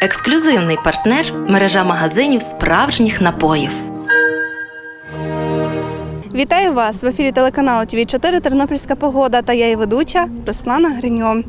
Ексклюзивний партнер мережа магазинів справжніх напоїв. Вітаю вас в ефірі телеканалу ТВ 4 Тернопільська погода та я її ведуча Руслана Гриньо.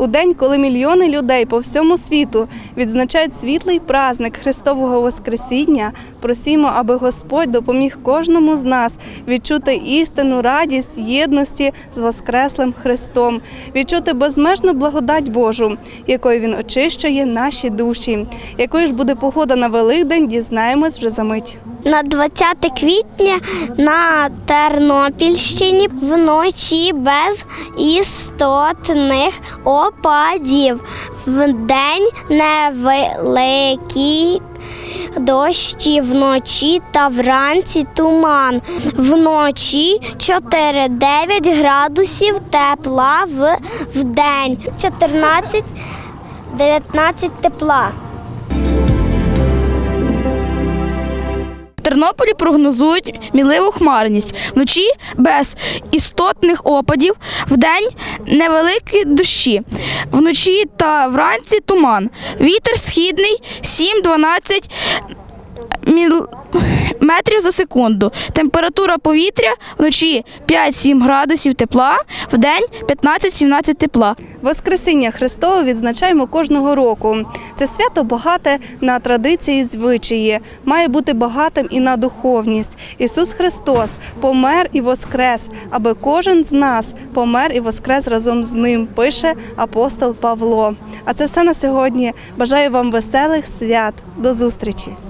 У день, коли мільйони людей по всьому світу відзначають світлий праздник Христового Воскресіння, просімо, аби Господь допоміг кожному з нас відчути істинну радість єдності з Воскреслим Христом, відчути безмежну благодать Божу, якою Він очищує наші душі. Якою ж буде погода на Великдень, дізнаємось вже за мить. На 20 квітня на Тернопільщині вночі без істотних опадів. Вдень невеликі дощі вночі та вранці туман. Вночі 4-9 градусів тепла в вдень. 14-19 тепла. Тернополі прогнозують міливу хмарність. Вночі без істотних опадів, вдень невеликі дощі. Вночі та вранці туман. Вітер східний 7-12 міл... метрів за секунду. Температура повітря вночі 5-7 градусів тепла, вдень 15-17 тепла. Воскресіння Христове відзначаємо кожного року. Це свято багате на традиції звичаї, має бути багатим і на духовність. Ісус Христос помер і воскрес, аби кожен з нас помер і воскрес разом з ним, пише апостол Павло. А це все на сьогодні. Бажаю вам веселих свят. До зустрічі!